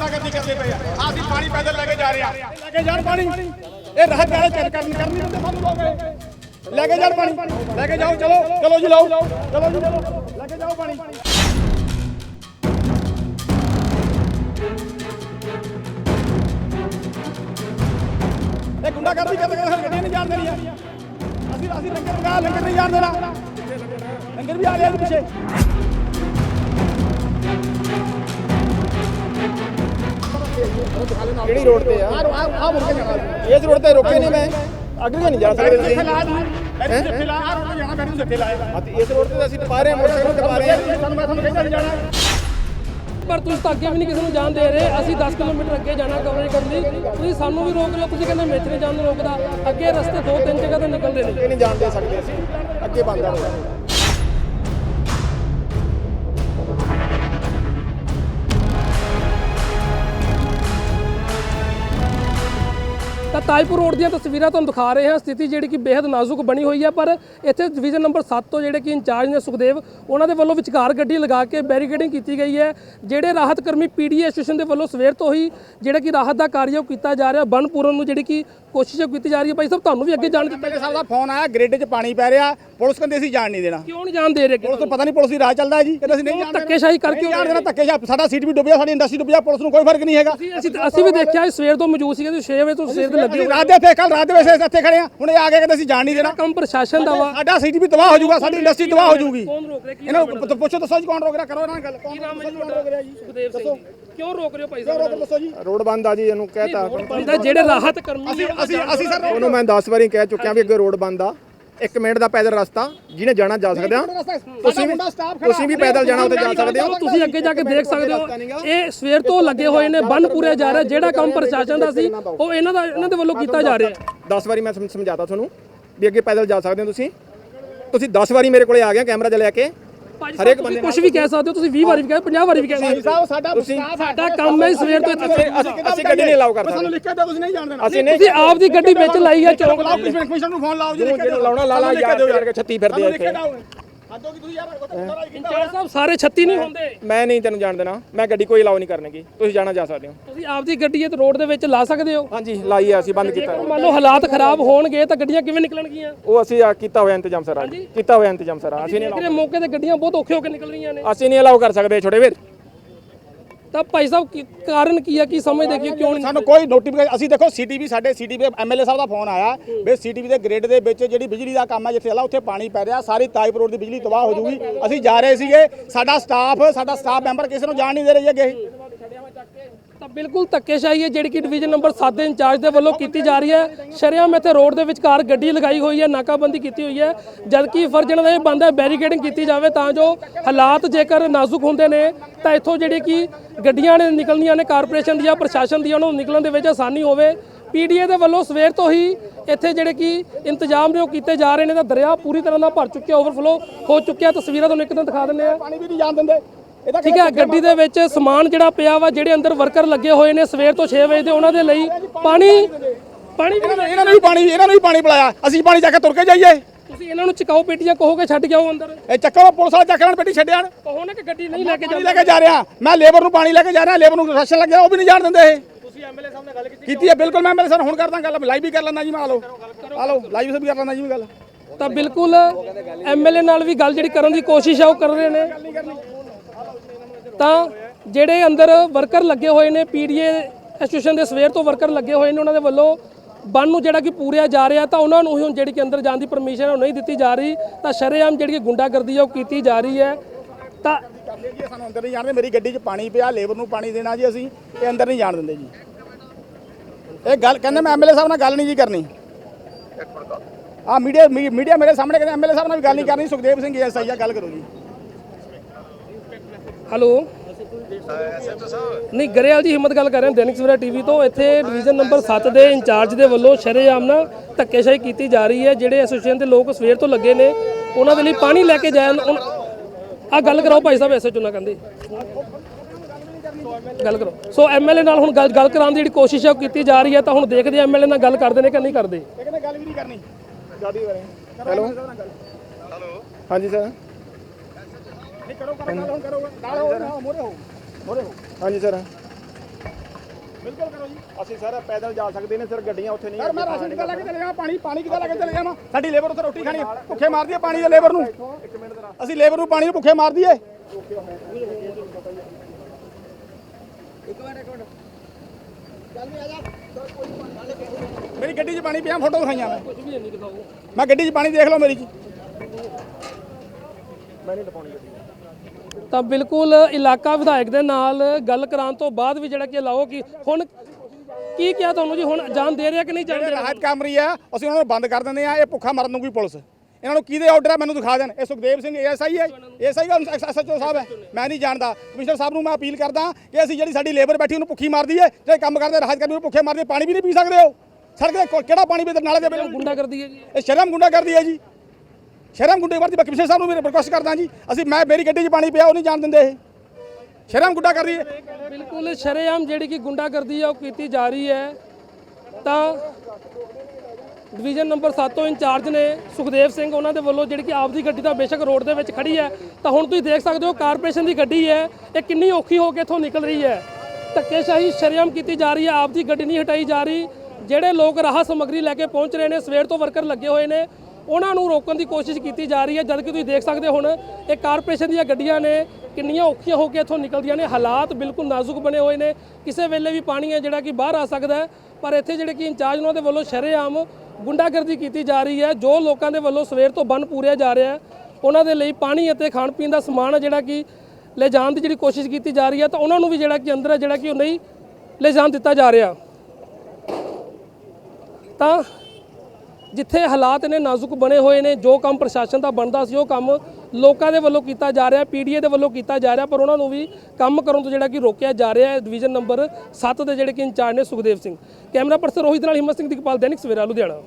ਗੁੰਡਾਗਰਦੀ ਕਰਦੇ ਪਏ ਆ ਆਹ ਅਸੀਂ ਪਾਣੀ ਪੈਦਲ ਲੈ ਕੇ ਜਾ ਰਹੇ ਆ ਲੈ ਕੇ ਜਾਣ ਪਾਣੀ। ਇਹ ਰਾਹਤ ਵਾਲੇ ਚੱਲ ਕਰਨ ਕਰਨ ਦਿੰਦੇ, ਸਾਨੂੰ ਲੋਕ ਲੈ ਕੇ ਜਾਣ ਪਾਣੀ। ਲੈ ਕੇ ਜਾਓ, ਚਲੋ। ਚਲੋ ਜੀ, ਲਾਓ। ਚਲੋ ਜੀ ਲੈ ਕੇ ਜਾਓ ਪਾਣੀ। ਇਹ ਗੁੰਡਾਗਰਦੀ ਕਰਦੇ ਕਰਦੇ ਸਾਨੂੰ ਗੱਡੀਆਂ ਨਹੀਂ ਜਾਣ ਦੇਣੀਆਂ। ਅਸੀਂ ਅਸੀਂ ਲੰਗਰ ਲਗਾ ਲੰਗਰ ਨਹੀਂ ਜਾਣ ਦੇਣਾ। ਲੰਗਰ ਵੀ ਆ ਗਿਆ ਜੀ ਪਿੱਛੇ। ਕਿਹੜੀ ਰੋਡ ਤੇ ਆ? ਆ ਮੁੜ ਕੇ ਜਾਣਾ। ਇਸ ਰੋਡ ਤੇ ਰੋਕੇ ਨਹੀਂ ਮੈਂ। ਅੱਗੇ ਨਹੀਂ ਜਾ ਸਕਦੇ ਤੁਸੀਂ। ਮੈਂ ਜਿੱਥੇ ਲਾ ਆ ਰੋਡ ਜਾਣਾ ਮੈਨੂੰ ਜਿੱਥੇ ਲਾਏਗਾ ਹਾਂ ਤੇ ਇਸ ਰੋਡ ਤੇ ਤਾਂ ਅਸੀਂ ਟਪਾ ਰਹੇ ਮੋਟਰਸਾਈਕਲ ਟਪਾ ਰਹੇ ਹਾਂ। ਸਾਨੂੰ ਮੈਂ ਤੁਹਾਨੂੰ ਕਹਿੰਦਾ ਨਹੀਂ ਜਾਣਾ। ਪਰ ਤੁਸੀਂ ਤਾਂ ਅੱਗੇ ਵੀ ਨਹੀਂ ਕਿਸੇ ਨੂੰ ਜਾਣ ਦੇ ਰਹੇ। ਅਸੀਂ 10 ਕਿਲੋਮੀਟਰ ਅੱਗੇ ਜਾਣਾ ਕਵਰੇਜ ਕਰਨ ਲਈ। ਤੁਸੀਂ ਸਾਨੂੰ ਵੀ ਰੋਕ ਰਹੇ ਹੋ ਤੁਸੀਂ ਕਹਿੰਦੇ ਮੇਥੇ ਨਹੀਂ ਜਾਣ ਨੂੰ ਰੋਕਦਾ। ਅੱਗੇ ਰਸਤੇ ਦੋ ਤਿੰਨ ਜਗ੍ਹਾ ਤੇ ਨਿਕਲਦੇ ਨੇ। ਨਹੀਂ ਜਾਣ ਦੇ ਸਕਦੇ ਅਸੀਂ। ਅੱਗੇ ਬੰਦ ਆ ਤਾਂ ਤਾਜਪੁਰ ਰੋਡ ਦੀਆਂ ਤਸਵੀਰਾਂ ਤੁਹਾਨੂੰ ਦਿਖਾ ਰਹੇ ਹਾਂ। ਸਥਿਤੀ ਜਿਹੜੀ ਕਿ ਬੇहद ਨਾਜ਼ੁਕ ਬਣੀ ਹੋਈ ਹੈ ਪਰ ਇੱਥੇ ਡਿਵੀਜ਼ਨ ਨੰਬਰ 7 ਤੋਂ ਜਿਹੜੇ ਕਿ ਇੰਚਾਰਜ ਨੇ ਸੁਖਦੇਵ ਉਹਨਾਂ ਦੇ ਵੱਲੋਂ ਵਿਚਕਾਰ ਗੱਡੀ ਲਗਾ ਕੇ ਬੈਰੀਕੇਡਿੰਗ ਕੀਤੀ ਗਈ ਹੈ। ਜਿਹੜੇ ਰਾਹਤ ਕਰਮੀ ਪੀਡੀਏ ਐਸੋਸੀਏਸ਼ਨ ਦੇ ਵੱਲੋਂ ਸਵੇਰ ਤੋਂ ਹੀ ਜਿਹੜਾ ਕਿ ਰਾਹਤ ਦਾ ਕਾਰਜ ਉਹ ਕੀਤਾ ਜਾ ਰਿਹਾ ਬੰਨ ਪੂਰਨ ਨੂੰ ਜਿਹੜੀ ਕਿ ਕੋਸ਼ਿਸ਼ ਕੀਤੀ ਜਾ ਰਹੀ ਹੈ। ਭਾਈ ਸਾਹਿਬ ਤੁਹਾਨੂੰ ਵੀ ਅੱਗੇ ਜਾਣ ਦਿੱਤਾ ਸਾਹਿਬ ਦਾ ਫੋਨ ਆਇਆ ਗ੍ਰਿਡ 'ਚ ਪਾਣੀ ਪੈ ਰਿਹਾ ਪੁਲਿਸ ਕਹਿੰਦੇ ਅਸੀਂ ਜਾਣ ਨਹੀਂ ਦੇਣਾ। ਕਿਉਂ ਨਹੀਂ ਜਾਣ ਦੇ ਰਹੇ ਪੁਲਿਸ ਤੋਂ ਪਤਾ ਨਹੀਂ ਪੁਲਿਸ ਦੀ ਰਾਹ ਚੱਲਦਾ ਜੀ ਕਹਿੰਦੇ ਅਸੀਂ ਨਹੀਂ ਜਾਣ ਧੱਕੇਸ਼ਾਹੀ ਕਰਕੇ ਜਾਣ ਦੇਣਾ ਧੱਕੇਸ਼ਾਹੀ ਸਾਡਾ ਸੀਟ ਵੀ ਡੁੱਬਿਆ ਸਾਡੀ ਇੰਡਸਟਰੀ ਡੁੱਬਿਆ ਪੁਲਿਸ ਨੂੰ ਕੋਈ ਫ਼ਰਕ ਨਹੀਂ ਹੈਗਾ। ਅਸੀਂ ਅਸੀਂ ਵੀ ਦੇਖਿਆ ਸੀ ਸਵੇਰ ਤੋਂ ਮੌਜੂਦ ਸੀਗੇ ਤੁਸੀਂ 6 ਵਜੇ ਤੋਂ ਸਵੇਰ ਦੇ ਲੱਗੇ ਰਾਤ ਦੇ ਇੱਥੇ ਕੱਲ ਰਾਤ ਦੇ ਵੇਸੇ ਇੱਥੇ ਖੜੇ ਆ। ਹੁਣ ਇਹ ਆ ਕੇ ਕਹਿੰਦੇ ਅਸੀਂ ਜਾਣ ਨਹੀਂ ਦੇਣਾ। ਕੰਮ ਪ੍ਰਸ਼ਾਸਨ ਦਾ ਵਾ। ਸਾਡਾ ਸੀਟ ਵੀ ਤਬਾਹ ਹੋ ਜਾਊਗਾ ਸਾਡੀ ਇੰਡਸਟਰੀ ਤਬਾਹ ਹੋ ਜਾਊਗੀ। ਕੌਣ ਰੋਕ ਰਿਹਾ? ਕੀ ਇਹਨਾਂ ਨੂੰ ਪੁੱਛ- ਦੱਸੋ ਜੀ ਕੌਣ ਰੋਕ ਰਿਹਾ? ਕਰੋ ਇਹਨਾਂ ਨਾਲ ਗੱਲ। ਕੌਣ ਰੋਕ ਰਿਹਾ? ਜੀ? ਸੁਖਦੇਵ ਸਿੰਘ ਕਿਉਂ ਰੋਕ ਰਹੇ ਹੋ ਭਾਈ ਸਾਹਿਬ? ਦੱਸੋ ਜੀ। ਰੋਡ ਬੰਦ ਆ ਜੀ ਇਹਨੂੰ ਕਹਿਤਾ। ਬੰਦਾ ਜਿਹੜੇ ਰਾਹਤ ਕਰਮੀ ਅਸੀਂ ਅਸੀਂ ਅਸੀਂ ਸਰ ਉਹਨੂੰ ਮੈਂ 10 ਵਾਰੀ ਕਹਿ ਚੁੱਕਿਆ ਵੀ ਅੱਗੇ ਰੋਡ ਬੰਦ ਆ। 1 ਮਿੰਟ ਦਾ ਪੈਦਲ ਰਸਤਾ ਜਿਹਨੇ ਜਾਣਾ ਜਾ ਸਕਦੇ। ਆ ਤੁਸੀਂ ਵੀ ਤੁਸੀਂ ਵੀ ਪੈਦਲ ਜਾਣਾ ਉੱਥੇ ਜਾ ਸਕਦੇ ਹੋ। ਤੁਸੀਂ ਅੱਗੇ ਜਾ ਕੇ ਦੇਖ ਸਕਦੇ ਹੋ। ਇਹ ਸਵੇਰ ਤੋਂ ਲੱਗੇ ਹੋਏ ਨੇ ਬੰਨ ਪੂਰੇ ਜਾ ਰਿਹਾ ਜਿਹੜਾ ਕੰਮ ਪ੍ਰਸ਼ਾਸਨ ਦਾ ਸੀ ਉਹ ਇਹਨਾਂ ਦਾ ਇਹਨਾਂ ਦੇ ਵੱਲੋਂ ਕੀਤਾ ਜਾ ਰਿਹਾ। 10 ਵਾਰੀ ਮੈਂ ਸਮ- ਸਮਝਾਤਾ ਤੁਹਾਨੂੰ ਵੀ ਅੱਗੇ ਪੈਦਲ ਜਾ ਸਕਦੇ ਹੋ ਤੁਸੀਂ। ਤੁਸੀਂ 10 ਵਾਰੀ ਮੇਰੇ ਕੋਲੇ ਆ ਗਏ ਕੈਮਰਾ 'ਚ ਲੈ ਕੇ। ਹਰੇਕ ਬੰਦੇ ਕੁਝ ਵੀ ਕਹਿ ਸਕਦੇ ਹੋ ਤੁਸੀਂ 20 ਵਾਰੀ ਵੀ ਕਹੇ 50 ਵਾਰੀ ਵੀ ਕਹਿ ਸਕਦੇ ਹੋ ਸਾਹਿਬ ਸਾਡਾ ਕੰਮ ਹੈ ਸਵੇਰ ਤੋਂ ਇੱਥੇ ਅਸੀਂ ਗੱਡੀ ਨਹੀਂ ਅਲਾਉ ਕਰ ਸਾਨੂੰ ਲਿਖ ਕੇ ਦਿਓ ਤੁਸੀਂ ਨਹੀਂ ਜਾਣ ਦੇਣਾ ਅਸੀਂ ਨਹੀਂ ਤੁਸੀਂ ਆਪ ਦੀ ਗੱਡੀ ਵਿੱਚ ਲਾਈ ਹੈ ਚੌਂਕ ਲਾਓ ਕਮਿਸ਼ਨ ਨੂੰ ਫੋਨ ਲਾਓ ਜੀ ਲਿਖ ਕੇ ਲਾਉਣਾ ਲਾ ਯਾਰ ਯਾਰ। 36 ਫਿਰਦੇ ਆ ਇੱਥੇ। ਹੱਦੋਂ ਕਿ ਤੁਸੀਂ ਯਾਰ ਕੁੱਤਾ ਕੀਤਾ ਇੰਚਾਰਜ ਸਾਹਿਬ ਸਾਰੇ 36 ਨਹੀਂ ਹੁੰਦੇ। ਮੈਂ ਨਹੀਂ ਤੈਨੂੰ ਜਾਣ ਦੇਣਾ ਮੈਂ ਗੱਡੀ ਕੋਈ ਅਲਾਉ ਨਹੀਂ ਕਰਨੇਗੀ। ਤੁਸੀਂ ਜਾਣਾ ਜਾ ਸਕਦੇ ਹੋ। ਤੁਸੀਂ ਆਪ ਦੀ ਗੱਡੀ ਇਹ ਰੋਡ ਦੇ ਵਿੱਚ ਲਾ ਸਕਦੇ ਹੋ। ਹਾਂਜੀ ਲਾਈ ਆ ਅਸੀਂ ਬੰਦ ਕੀਤਾ। ਜੇਕਰ ਮੰਨ ਲਓ ਹਾਲਾਤ ਖਰਾਬ ਹੋਣਗੇ ਤਾਂ ਗੱਡੀਆਂ ਕਿਵੇਂ ਨਿਕਲਣਗੀਆਂ? ਉਹ ਅਸੀਂ ਆ ਕੀਤਾ ਹੋਇਆ ਇੰਤਜ਼ਾਮ ਸਰ। ਅੱਜ ਕੀਤਾ ਹੋਇਆ ਇੰਤਜ਼ਾਮ ਸਰ ਅਸੀਂ ਨਹੀਂ ਕਿਹੜੇ ਮੌਕੇ ਤੇ ਗੱਡੀਆਂ ਬਹੁਤ ਔਖੇ ਹੋ ਕੇ ਨਿਕਲ ਰਹੀਆਂ ਨੇ। ਅਸੀਂ ਨਹੀਂ ਅਲਾਉ ਕਰ ਸਕਦੇ ਛੋਟੇ ਵੀਰ। ਤਾਂ ਭਾਈ ਸਾਹਿਬ ਕੀ ਕਾਰਨ ਕੀ ਆ? ਕੀ ਸਮਝਦੇ ਕਿ ਕਿਉਂ ਨਹੀਂ? ਸਾਨੂੰ ਕੋਈ ਨੋਟੀਫਿਕੇਸ਼ਨ ਅਸੀਂ ਦੇਖੋ ਸੀਟੀਵੀ ਸਾਡੇ ਸੀਟੀਵੀ ਐਮਐਲਏ ਸਾਹਿਬ ਦਾ ਫੋਨ ਆਇਆ। ਵੀ ਸੀਟੀਵੀ ਦੇ ਗ੍ਰਿਡ ਦੇ ਵਿੱਚ ਜਿਹੜੀ ਬਿਜਲੀ ਦਾ ਕੰਮ ਹੈ ਜਿੱਥੇ ਹਲਾ ਉੱਥੇ ਪਾਣੀ ਪੈ ਰਿਹਾ। ਸਾਰੀ ਤਾਜਪੁਰ ਰੋਡ ਦੀ ਬਿਜਲੀ ਤਬਾਹ ਹੋ ਜੂਗੀ ਅਸੀਂ ਜਾ ਰਹੇ ਸੀਗੇ। ਸਾਡਾ ਸਟਾਫ ਸਾਡਾ ਸਟਾਫ ਮੈਂਬਰ ਕਿਸੇ ਨੂੰ ਜਾਣ ਨਹੀਂ ਦੇ ਰਹੀ ਅੱਗੇ ਤਾਂ ਬਿਲਕੁਲ ਧੱਕੇਸ਼ਾਹੀ ਹੈ ਜਿਹੜੀ ਕਿ ਡਿਵੀਜ਼ਨ ਨੰਬਰ 7 ਦੇ ਇੰਚਾਰਜ ਦੇ ਵੱਲੋਂ ਕੀਤੀ ਜਾ ਰਹੀ ਹੈ। ਸ਼ਰਿਆਮ ਇੱਥੇ ਰੋਡ ਦੇ ਵਿਚਕਾਰ ਗੱਡੀ ਲਗਾਈ ਹੋਈ ਹੈ, ਨਾਕਾਬੰਦੀ ਕੀਤੀ ਹੋਈ ਹੈ, ਜਦਕਿ ਫਰਜ਼ ਇਹਨਾਂ ਦਾ ਇਹ ਬੰਦਾ ਹੈ ਬੈਰੀਕੇਡਿੰਗ ਕੀਤੀ ਜਾਵੇ ਤਾਂ ਜੋ ਹਾਲਾਤ ਜੇਕਰ ਨਾਜ਼ੁਕ ਹੁੰਦੇ ਨੇ, ਤਾਂ ਇੱਥੋਂ ਜਿਹੜੀ ਕਿ ਗੱਡੀਆਂ ਨੇ ਨਿਕਲਣੀਆਂ ਨੇ ਕਾਰਪੋਰੇਸ਼ਨ ਦੀਆਂ, ਪ੍ਰਸ਼ਾਸਨ ਦੀਆਂ, ਉਹਨਾਂ ਨੂੰ ਨਿਕਲਣ ਦੇ ਵਿੱਚ ਆਸਾਨੀ ਹੋਵੇ। ਪੀਡੀਏ ਦੇ ਵੱਲੋਂ ਸਵੇਰ ਤੋਂ ਹੀ ਇੱਥੇ ਜਿਹੜੇ ਕਿ ਇੰਤਜ਼ਾਮ ਨੇ ਉਹ ਕੀਤੇ ਜਾ ਰਹੇ ਨੇ, ਤਾਂ ਦਰਿਆ ਪੂਰੀ ਤਰ੍ਹਾਂ ਨਾਲ ਭਰ ਚੁੱਕਿਆ ਓਵਰਫਲੋ ਹੋ ਚੁੱਕਿਆ। ਤਸਵੀਰਾਂ ਤੁਹਾਨੂੰ ਇੱਕ ਦਿਨ ਦਿਖਾ ਦਿੰਦੇ ਆ ਪਾਣੀ ਵੀ ਨਹੀਂ ਜਾਣ ਦਿੰਦੇ। ਠੀਕ ਹੈ ਗੱਡੀ ਦੇ ਵਿੱਚ ਸਮਾਨ ਜਿਹੜਾ ਪਿਆ ਵਾ ਜਿਹੜੇ ਅੰਦਰ ਵਰਕਰ ਲੱਗੇ ਹੋਏ ਨੇ ਸਵੇਰ ਤੋਂ 6 ਵਜੇ ਦੇ ਉਹਨਾਂ ਦੇ ਲਈ ਪਾਣੀ ਪਾਣੀ ਵੀ ਇਹਨਾਂ ਨੇ ਵੀ ਪਾਣੀ ਇਹਨਾਂ ਨੇ ਵੀ ਪਾਣੀ ਪਿਲਾਇਆ। ਅਸੀਂ ਪਾਣੀ ਚੱਕ ਕੇ ਤੁਰ ਕੇ ਜਾਈਏ। ਤੁਸੀਂ ਇਹਨਾਂ ਨੂੰ ਚਕਾਓ ਪੇਟੀਆਂ ਕਹੋਗੇ ਛੱਡ ਕੇ ਆਓ ਅੰਦਰ। ਇਹ ਚੱਕਰ ਪੁਲਿਸ ਵਾਲਾ ਚੱਕ ਲੈਣ ਪੇਟੀ ਛੱਡਿਆਣ ਕਹੋ ਨਾ ਕਿ ਗੱਡੀ ਨਹੀਂ ਲੈ ਕੇ ਪਾਣੀ ਲੈ ਕੇ ਜਾ ਰਿਹਾ। ਮੈਂ ਲੇਬਰ ਨੂੰ ਪਾਣੀ ਲੈ ਕੇ ਜਾ ਰਿਹਾ। ਲੇਬਰ ਨੂੰ ਰਾਸ਼ਨ ਲੱਗਿਆ ਉਹ ਵੀ ਨਹੀਂ ਜਾਣ ਦਿੰਦੇ ਇਹ। ਤੁਸੀਂ ਐਮਐਲਏ ਸਾਹਿਬ ਨਾਲ ਗੱਲ ਕੀਤੀ ਕੀਤੀ ਹੈ ਬਿਲਕੁਲ ਮੈਂ ਮੇਰੇ ਸਰ ਹੁਣ ਕਰਦਾ ਗੱਲ। ਲਾਈਵ ਵੀ ਕਰ ਲੈਂਦਾ ਜੀ ਮੈਂ ਆ ਲਓ। ਆ ਲਓ ਲਾਈਵ ਵੀ ਕਰ ਲੈਂਦਾ ਜੀ ਮੈਂ ਗੱਲ। ਤਾਂ ਬਿਲਕੁਲ ਐਮਐਲਏ ਨਾਲ ਵੀ ਗੱਲ ਜਿਹੜੀ ਕਰਨ ਦੀ ਕੋਸ਼ਿਸ਼ ਆ ਉਹ ਕਰ ਰਹੇ ਨੇ। ਤਾਂ ਜਿਹੜੇ ਅੰਦਰ ਵਰਕਰ ਲੱਗੇ ਹੋਏ ਨੇ ਪੀਡੀਏ ਐਸੋਸੀਏਸ਼ਨ ਦੇ ਸਵੇਰ ਤੋਂ ਵਰਕਰ ਲੱਗੇ ਹੋਏ ਨੇ ਉਹਨਾਂ ਦੇ ਵੱਲੋਂ ਬੰਨ ਨੂੰ ਜਿਹੜਾ ਕਿ ਪੂਰਿਆ ਜਾ ਰਿਹਾ ਤਾਂ ਉਹਨਾਂ ਨੂੰ ਹੁਣ ਜਿਹੜੀ ਕਿ ਅੰਦਰ ਜਾਣ ਦੀ ਪਰਮਿਸ਼ਨ ਉਹ ਨਹੀਂ ਦਿੱਤੀ ਜਾ ਰਹੀ। ਤਾਂ ਸ਼ਰੇਆਮ ਜਿਹੜੀ ਕਿ ਗੁੰਡਾਗਰਦੀ ਆ ਉਹ ਕੀਤੀ ਜਾ ਰਹੀ ਹੈ। ਤਾਂ ਜੀ ਸਾਨੂੰ ਅੰਦਰ ਨਹੀਂ ਜਾਣਦੇ ਮੇਰੀ ਗੱਡੀ 'ਚ ਪਾਣੀ ਪਿਆ ਲੇਬਰ ਨੂੰ ਪਾਣੀ ਦੇਣਾ ਜੀ ਅਸੀਂ ਇਹ ਅੰਦਰ ਨਹੀਂ ਜਾਣ ਦਿੰਦੇ ਜੀ। ਇਹ ਗੱਲ ਕਹਿੰਦੇ ਮੈਂ ਐਮਐਲਏ ਸਾਹਿਬ ਨਾਲ ਗੱਲ ਨਹੀਂ ਜੀ ਕਰਨੀ। ਆ ਮੀਡੀਆ ਮੀਡੀਆ ਮੇਰੇ ਸਾਹਮਣੇ ਕਹਿੰਦੇ ਐਮਐਲਏ ਸਾਹਿਬ ਨਾਲ ਵੀ ਗੱਲ ਨਹੀਂ ਕਰਨੀ ਸੁਖਦੇਵ ਸਿੰਘ ਐਸਆਈ ਆ ਗੱਲ ਕਰੋ ਜੀ। ਹੈਲੋ? ਨਹੀਂ ਗਰੇਵਾਲ ਜੀ ਹਿੰਮਤ ਗੱਲ ਕਰ ਰਹੇ ਹਾਂ ਦੈਨਿਕ ਸਵੇਰਾ ਟੀਵੀ ਤੋਂ। ਇੱਥੇ ਡਿਵੀਜ਼ਨ ਨੰਬਰ 7 ਦੇ ਇੰਚਾਰਜ ਦੇ ਵੱਲੋਂ ਸ਼ਰੇਆਮ ਨਾ ਧੱਕੇਸ਼ਾਹੀ ਕੀਤੀ ਜਾ ਰਹੀ ਹੈ। ਜਿਹੜੇ ਐਸੋਸੀਏਸ਼ਨ ਦੇ ਲੋਕ ਸਵੇਰ ਤੋਂ ਲੱਗੇ ਨੇ ਉਹਨਾਂ ਦੇ ਲਈ ਪਾਣੀ ਲੈ ਕੇ ਜਾਣ ਆ ਗੱਲ ਕਰਾਓ ਭਾਈ ਸਾਹਿਬ ਐਸਐਚਓ ਨਾਲ ਕਹਿੰਦੇ। ਗੱਲ ਕਰੋ। ਸੋ ਐਮਐਲਏ ਨਾਲ ਹੁਣ ਗੱਲ ਗੱਲ ਕਰਾਉਣ ਦੀ ਜਿਹੜੀ ਕੋਸ਼ਿਸ਼ ਹੈ ਉਹ ਕੀਤੀ ਜਾ ਰਹੀ ਹੈ ਤਾਂ ਹੁਣ ਦੇਖਦੇ ਹਾਂ ਐਮਐਲਏ ਨਾਲ ਗੱਲ ਕਰਦੇ ਨੇ ਕਿ ਨਹੀਂ ਕਰਦੇ। ਇਹ ਕਹਿੰਦੇ ਗੱਲ ਵੀ ਨਹੀਂ ਕਰਨੀ। ਵਾਰੇ ਹੈਲੋ? ਹਾਂਜੀ ਸਰ। ਨਹੀਂ ਕਰੋ ਕਰੋ ਗੱਲ ਹੁਣ ਕਰੋ ਨਾਲ ਹੋ ਨਾ ਮੋਰੇ ਹੋ ਮੋਰੇ ਹੋ। ਹਾਂਜੀ ਸਰ। ਬਿਲਕੁਲ ਕਰੋ ਜੀ। ਅਸੀਂ ਸਰ ਪੈਦਲ ਜਾ ਸਕਦੇ ਨੇ ਸਿਰ ਗੱਡੀਆਂ ਉੱਥੇ ਨਹੀਂ ਯਾਰ ਮੈਂ ਰਾਸ਼ਨ ਕਿੱਦਾਂ ਲੈ ਕੇ ਚਲੇ ਜਾਵਾਂ? ਪਾਣੀ ਪਾਣੀ ਕਿੱਦਾਂ ਲੈ ਕੇ ਚਲੇ ਜਾਵਾਂ? ਸਾਡੀ ਲੇਬਰ ਉੱਥੇ ਰੋਟੀ ਖਾਣੀ ਹੈ। ਭੁੱਖੇ ਮਾਰਦੀ ਹੈ ਪਾਣੀ ਦੇ ਲੇਬਰ ਨੂੰ। ਅਸੀਂ ਲੇਬਰ ਨੂੰ ਪਾਣੀ ਨੂੰ ਭੁੱਖੇ ਮਾਰਦੀ ਏ ਮੇਰੀ ਗੱਡੀ 'ਚ ਪਾਣੀ ਪਿਆ ਫੋਟੋ ਦਿਖਾਈਆਂ ਮੈਂ ਕੁਝ ਵੀ ਨਹੀਂ ਦਿਖਾਓ। ਮੈਂ ਗੱਡੀ 'ਚ ਪਾਣੀ ਦੇਖ ਲਓ ਮੇਰੀ 'ਚ। ਤਾਂ ਬਿਲਕੁਲ ਇਲਾਕਾ ਵਿਧਾਇਕ ਦੇ ਨਾਲ ਗੱਲ ਕਰਾਉਣ ਤੋਂ ਬਾਅਦ ਵੀ ਜਿਹੜਾ ਕਿ ਲਾਓ ਕਿ ਹੁਣ ਕੀ ਕਿਹਾ ਤੁਹਾਨੂੰ ਜੀ? ਹੁਣ ਜਾਨ ਦੇ ਰਿਹਾ ਕਿ ਨਹੀਂ ਜਾਨ ਦੇ ਰਿਹਾ? ਰਾਹਤ ਕਾਮਰੀ ਆ ਅਸੀਂ ਉਹਨਾਂ ਨੂੰ ਬੰਦ ਕਰ ਦਿੰਦੇ ਆ ਇਹ ਭੁੱਖਾ ਮਰਨ ਨੂੰ ਕੋਈ ਪੁਲਿਸ। ਇਹਨਾਂ ਨੂੰ ਕਿਹਦੇ ਆਰਡਰ ਆ ਮੈਨੂੰ ਦਿਖਾ ਦੇਣ। ਇਹ ਸੁਖਦੇਵ ਸਿੰਘ ਏਐਸਆਈ ਹੈ ਏਐਸਆਈ ਦਾ ਐਸਐਚਓ ਸਾਹਿਬ ਹੈ ਮੈਂ ਨਹੀਂ ਜਾਣਦਾ। ਕਮਿਸ਼ਨਰ ਸਾਹਿਬ ਨੂੰ ਮੈਂ ਅਪੀਲ ਕਰਦਾ ਕਿ ਅਸੀਂ ਜਿਹੜੀ ਸਾਡੀ ਲੇਬਰ ਬੈਠੀ ਉਹਨੂੰ ਭੁੱਖੀ ਮਾਰਦੀ ਹੈ ਜਿਹੜੇ ਕੰਮ ਕਰਦੇ ਰਾਹਤ ਕਾਮਰੀ ਨੂੰ ਭੁੱਖੇ ਮਾਰਦੀ ਪਾਣੀ ਵੀ ਨਹੀਂ ਪੀ ਸਕਦੇ ਹੋ ਸੜਕ ਦੇ ਕਿਹੜਾ ਪਾਣੀ ਵੀ ਨਾਲੇ ਦੇ ਬਿਲਕੁਲ ਗੁੰਡਾ ਕਰਦੀ ਹੈ ਜੀ। ਇਹ ਸ਼ਰਮ ਗੁੰਡਾ ਕਰਦੀ ਹੈ ਜੀ। ਸ਼ਰਮ ਗੁੰਡੇ ਵਰਦੀ ਮੈਂ ਸਾਹਿਬ ਨੂੰ ਮੇਰੇ ਰਿਕੁਐਸਟ ਕਰਦਾ ਜੀ। ਅਸੀਂ ਮੈਂ ਮੇਰੀ ਗੱਡੀ 'ਚ ਪਾਣੀ ਪਿਆ, ਉਹ ਨਹੀਂ ਜਾਣ ਦਿੰਦੇ ਇਹ। ਸ਼ਰਮ ਗੁੰਡਾ ਕਰਦੀ ਹੈ। ਬਿਲਕੁਲ ਸ਼ਰੇਆਮ ਜਿਹੜੀ ਕਿ ਗੁੰਡਾਗਰਦੀ ਹੈ ਉਹ ਕੀਤੀ ਜਾ ਰਹੀ ਹੈ। ਤਾਂ ਡਿਵੀਜ਼ਨ ਨੰਬਰ 7 ਤੋਂ ਇੰਚਾਰਜ ਨੇ ਸੁਖਦੇਵ ਸਿੰਘ, ਉਹਨਾਂ ਦੇ ਵੱਲੋਂ ਜਿਹੜੀ ਕਿ ਆਪਦੀ ਗੱਡੀ ਤਾਂ ਬੇਸ਼ੱਕ ਰੋਡ ਦੇ ਵਿੱਚ ਖੜੀ ਹੈ। ਤਾਂ ਹੁਣ ਤੁਸੀਂ ਦੇਖ ਸਕਦੇ ਹੋ, ਕਾਰਪੋਰੇਸ਼ਨ ਦੀ ਗੱਡੀ ਹੈ। ਇਹ ਕਿੰਨੀ ਔਖੀ ਹੋ ਕੇ ਇੱਥੋਂ ਨਿਕਲ ਰਹੀ ਹੈ। ਧੱਕੇਸ਼ਾਹੀ ਸ਼ਰੇਆਮ ਕੀਤੀ ਜਾ ਰਹੀ ਹੈ, ਆਪਦੀ ਗੱਡੀ ਨਹੀਂ ਹਟਾਈ ਜਾ ਰਹੀ। ਜਿਹੜੇ ਲੋਕ ਰਾਹਤ ਸਮੱਗਰੀ ਲੈ ਕੇ ਪਹੁੰਚ ਰਹੇ ਨੇ, ਸਵੇਰ ਤੋਂ ਵਰਕਰ ਲੱਗੇ ਹੋਏ ਨੇ। ਉਹਨਾਂ ਨੂੰ ਰੋਕਣ ਦੀ ਕੋਸ਼ਿਸ਼ ਕੀਤੀ ਜਾ ਰਹੀ ਹੈ, ਜਦ ਕਿ ਤੁਸੀਂ ਦੇਖ ਸਕਦੇ ਹੋ ਹੁਣ ਇਹ ਕਾਰਪੋਰੇਸ਼ਨ ਦੀਆਂ ਗੱਡੀਆਂ ਨੇ, ਕਿੰਨੀਆਂ ਔਖੀਆਂ ਹੋ ਕੇ ਇੱਥੋਂ ਨਿਕਲਦੀਆਂ ਨੇ, ਹਾਲਾਤ ਬਿਲਕੁਲ ਨਾਜ਼ੁਕ ਬਣੇ ਹੋਏ ਨੇ, ਕਿਸੇ ਵੇਲੇ ਵੀ ਪਾਣੀ ਹੈ ਜਿਹੜਾ ਕਿ ਬਾਹਰ ਆ ਸਕਦਾ ਪਰ ਇੱਥੇ ਜਿਹੜੇ ਕਿ ਇੰਚਾਰਜ ਉਹਨਾਂ ਦੇ ਵੱਲੋਂ ਸ਼ਰੇਆਮ ਗੁੰਡਾਗਰਦੀ ਕੀਤੀ ਜਾ ਰਹੀ ਹੈ, ਜੋ ਲੋਕਾਂ ਦੇ ਵੱਲੋਂ ਸਵੇਰ ਤੋਂ ਬੰਨ ਪੂਰਿਆ ਜਾ ਰਿਹਾ ਹੈ, ਉਹਨਾਂ ਦੇ ਲਈ ਪਾਣੀ ਅਤੇ ਖਾਣ ਪੀਣ ਦਾ ਸਮਾਨ ਜਿਹੜਾ ਕਿ ਲੈ ਜਾਣ ਦੀ ਜਿਹੜੀ ਕੋਸ਼ਿਸ਼ ਕੀਤੀ ਜਾ ਰਹੀ ਹੈ, ਤਾਂ ਉਹਨਾਂ ਨੂੰ ਵੀ ਜਿਹੜਾ ਕਿ ਅੰਦਰ ਹੈ, ਜਿਹੜਾ ਕਿ ਉਹ ਨਹੀਂ ਲੈ ਜਾਣ ਦਿੱਤਾ ਜਾ ਰਿਹਾ। ਤਾਂ ਜਿੱਥੇ ਹਾਲਾਤ ਨੇ ਨਾਜ਼ੁਕ ਬਣੇ ਹੋਏ ਨੇ, ਜੋ ਕੰਮ ਪ੍ਰਸ਼ਾਸਨ ਦਾ ਬਣਦਾ ਸੀ, ਉਹ ਕੰਮ ਲੋਕਾਂ ਦੇ ਵੱਲੋਂ ਕੀਤਾ ਜਾ ਰਿਹਾ, ਪੀਡੀਏ ਦੇ ਵੱਲੋਂ ਕੀਤਾ ਜਾ ਰਿਹਾ, ਪਰ ਉਹਨਾਂ ਨੂੰ ਵੀ ਕੰਮ ਕਰਨ ਤੋਂ ਜਿਹੜਾ ਕਿ ਰੋਕਿਆ ਜਾ ਰਿਹਾ ਹੈ। ਡਿਵੀਜ਼ਨ ਨੰਬਰ 7 ਦੇ ਜਿਹੜੇ ਕਿ ਇੰਚਾਰਜ ਨੇ ਸੁਖਦੇਵ ਸਿੰਘ। ਕੈਮਰਾ ਪਰਸਨ ਰੋਹਿਤ ਨਾਲ ਹਿੰਮਤ ਸਿੰਘ ਦੀਪਾਲ, ਦੈਨਿਕ ਸਵੇਰਾ, ਲੁਧਿਆਣਾ।